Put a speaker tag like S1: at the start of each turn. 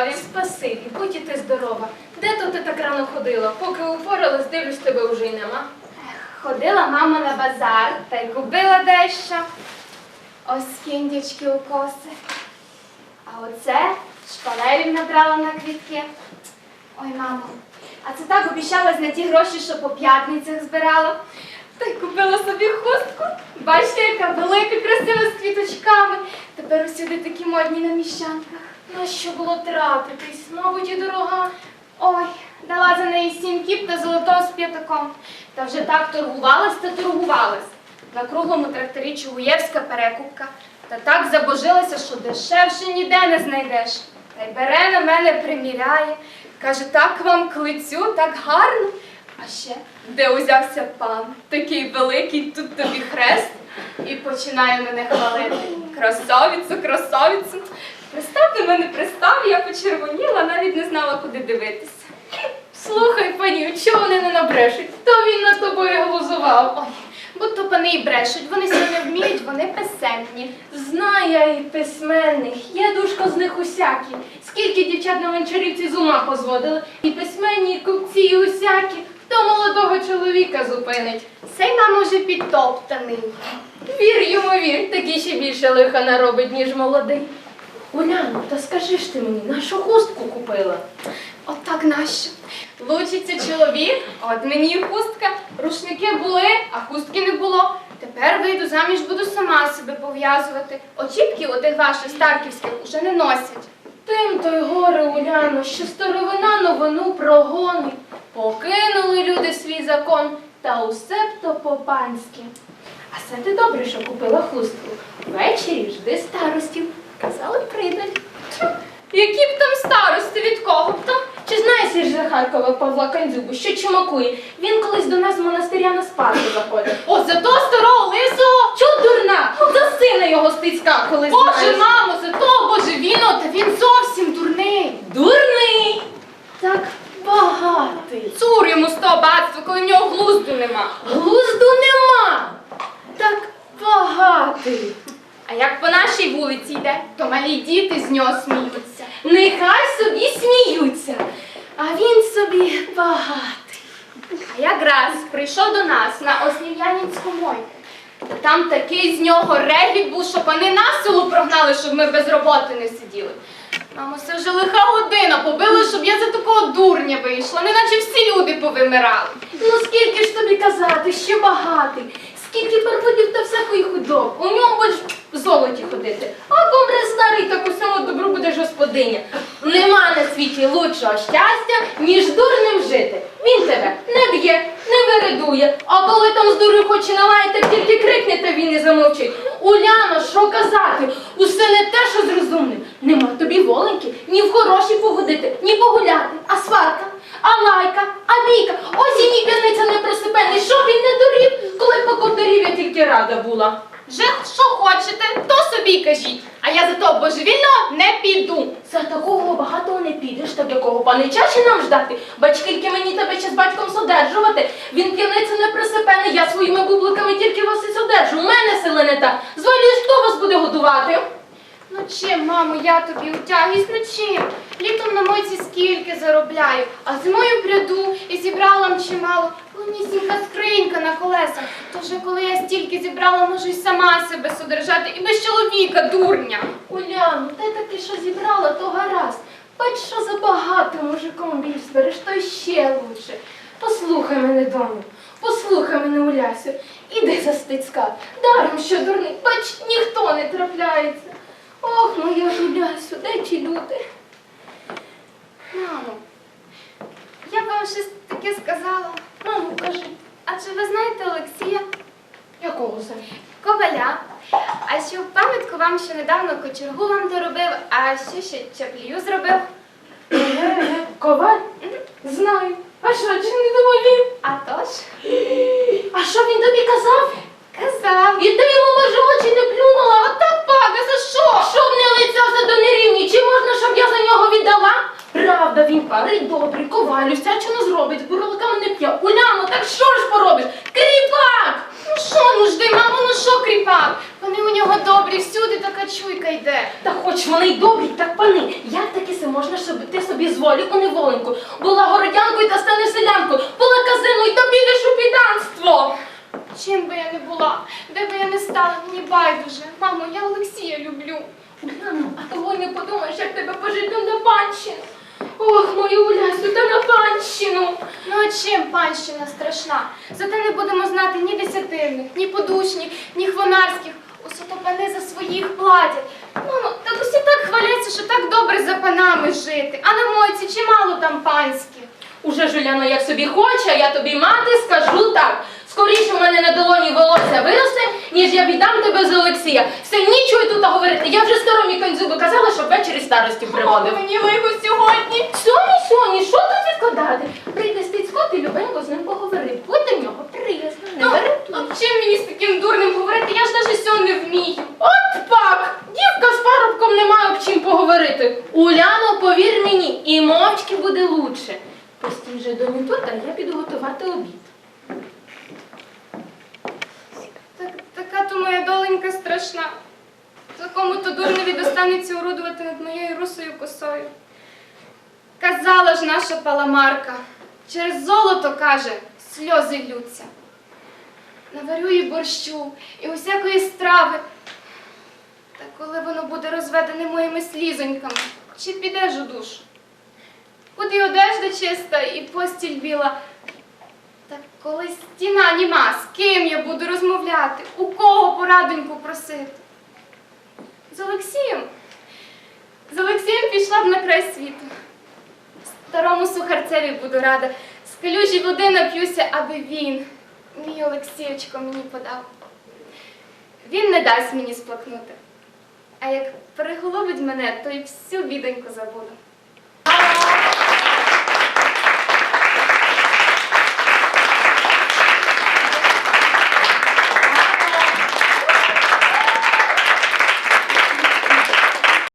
S1: ласкаві.
S2: Спасибі, будь і ти здорова. Де то ти так рано ходила? Поки упоралась, дивлюсь, тебе вже й нема.
S1: Ходила мама на базар та й купила дещо. Ось кіндячки у коси. А оце шпалерів набрала на квітки. Ой, мамо, а це так обіщалась на ті гроші, що по п'ятницях збирала. Та й купила собі хустку. Бачите, яка велика, красива з квіточками. Тепер усюди такі модні на міщанках.
S2: На що було тратитись? Мабуть, і дорога.
S1: Ой, дала за неї сім кіп та золотого з п'ятаком. Та вже так торгувалась та торгувалась. На круглому тракторі Чугуєвська перекупка. Та так забожилася, що дешевше ніде не знайдеш. Та й бере на мене, приміряє. Каже, так вам клицю, так гарно. А ще, де узявся пан, такий великий, тут тобі хрест, і починає мене хвалити. Красавицю, красавицю. Пристав до мене пристав, я почервоніла, навіть не знала, куди дивитися.
S2: Слухай, паню, чого вони не набрешуть? То він над тобою глузував.
S1: Ой, бо то пани й брешуть, вони сього не вміють, вони писемні.
S2: Знаю я і письменних, є душка з них усякі. Скільки дівчат на венчарівці з ума позводили, і письменні, і купці, і усякі. Хто молодого чоловіка зупинить?
S1: Цей мама вже підтоптаний.
S2: Вір йому вір, такий ще більше лиха наробить, ніж молодий. Уляно, та скажи ж ти мені, нашу хустку купила?
S1: От так нащо? Лучиться чоловік, а от мені і хустка. Рушники були, а хустки не було. Тепер вийду заміж, буду сама себе пов'язувати. Очіпки отих ваших старківських уже не носять.
S2: Тим то й горе, Уляно, що старовина новину прогонить. Покинули люди свій закон, та усе б то по-панськи. А це ти добре, що купила хустку. Ввечері жди старостів. Казали, прийдуть.
S1: Тьфу, Які б там старості від кого б там?
S2: Чи знаєш із Павла Кандзюбу, що чумакує? Він колись до нас з монастиря на Спасу заходив.
S1: О, за то старого лисого!
S2: Чого дурна? За сина його стицька колись
S1: Боже,
S2: знаєш.
S1: мамо, за того божевіно, та він зовсім дурний.
S2: Дурний! Так багатий.
S1: Цур йому з того батьства, коли в нього глузду нема.
S2: Глузду нема. Так багатий.
S1: А як по нашій вулиці йде, то малі діти з нього сміються.
S2: Нехай собі сміються, а він собі багатий.
S1: А якраз прийшов до нас на Оснів'янінську мойку. Та там такий з нього регіт був, що пани на село прогнали, щоб ми без роботи не сиділи. Мамо, це вже лиха година побили, щоб я за такого дурня вийшла, неначе всі люди повимирали.
S2: Ну скільки ж тобі казати, що багатий, скільки парводів та всякої худоби. У ньому будеш в золоті ходити. А помре старий, так у всьому добру будеш господиня. Нема на світі лучшого щастя, ніж дурним жити. Він тебе не б'є, не виридує. А коли там з дурою хоче налаяти, тільки крикне, та він і замовчить. Уляно, що казати? Усе не те, що з розумним. Нема тобі воленьки ні в хороші погодити, ні погуляти, а сварка, а лайка, а бійка. Ось і ні п'яниця не присипений. Що він не дурів, коли покотарів я тільки рада була.
S1: Вже що хочете, то собі кажіть. А я за того божевільного не піду.
S2: За такого багатого не підеш, та якого панича ще нам ждати. Бач, скільки мені тебе ще з батьком содержувати. Він п'яниця не присипене, я своїми бубликами тільки вас і содержу. У мене сили не та. Звалюєш, хто вас буде годувати?
S1: Ну чим, мамо, я тобі утягуюсь, ну чим? Літом на мойці скільки заробляю, а зимою пряду і зібрала м чимало. Повнісінька скринька на колесах. То вже коли я стільки зібрала, можу й сама себе содержати і без чоловіка, дурня.
S2: Уляну, ти таки що зібрала, то гаразд. Бач, що забагато мужиком більш збереш, то ще лучше. Послухай мене, доню, послухай мене, Улясю. Іди за стицька. Даром, що дурний, бач, ніхто не трапляється. Ох, моя ж Улясю, де ті люди?
S1: Мамо, я б вам щось таке сказала.
S2: Мамо, кажи,
S1: А чи ви знаєте Олексія
S2: якого це?
S1: Коваля? А що в пам'ятку вам ще недавно кочергу вам доробив, а ще ще чаплію зробив?
S2: Коваль? Знаю. А що, чи не доволів?
S1: А тож?
S2: А що він тобі казав?
S1: Казав.
S2: І ти йому може очі не плюнула?
S1: Та пага, за що?
S2: Щоб не лицявся до нерівні, чи можна, щоб я за нього віддала? Правда, він парий добрий, ковалю, всячину зробить, з бурлаками не п'є. Уляно, так що ж поробиш? Кріпак!
S1: Ну що, ну жди, мамо, ну що кріпак? Вони у нього добрі, всюди така чуйка йде.
S2: Та хоч вони й добрі, так пани, як таки Лариси можна, щоб ти собі з волі у неволеньку була городянкою та станеш селянкою, була казиною та підеш у піданство.
S1: Чим би я не була, де би я не стала, мені байдуже. Мамо, я Олексія люблю.
S2: Уляно, а того й не подумаєш, як тебе пожити на панщину. Ох, мою Улясю, та на панщину.
S1: Ну а чим панщина страшна? Зате не будемо знати ні десятирних, ні подушних, ні хвонарських. Усе то пани за своїх платять. Мамо, так усі так хваляться, що так добре за панами жити. А на мойці чимало там панських.
S2: Уже Жуляно, як собі хоче, а я тобі мати скажу так. Скоріше в мене на долоні волосся виросте, ніж я віддам тебе з Олексія. Все нічого тут говорити. Я вже старому коньзубу казала, щоб ввечері старості приводив.
S1: Мені лихо сьогодні.
S2: Соні, Соні, що тут відкладати? Прийде Стецько, ти любенько з ним поговори. Будь до нього приязно, не
S1: Ну,
S2: бери.
S1: от чим мені з таким дурним говорити? Я ж навіть сьо не вмію.
S2: От пак! Дівка з парубком немає об чим поговорити. Уляно, повір мені, і мовчки буде лучше. Постій вже доню тут, а я піду готувати обід.
S1: Так, така то моя доленька страшна. Такому то дурневі достанеться уродувати над моєю русою косою. Казала ж наша паламарка, через золото, каже, сльози ллються. Наварю їй борщу і усякої страви. Та коли воно буде розведене моїми слізоньками, чи підеш у душу? Буде й одежда чиста, і постіль біла. Та коли стіна німа, з ким я буду розмовляти? У кого порадоньку просити? З Олексієм? З Олексієм пішла б на край світу. Старому сухарцеві буду рада. З калюжі води нап'юся, аби він, мій Олексієчко, мені подав. Він не дасть мені сплакнути. А як приголубить мене, то й всю бідоньку забуду.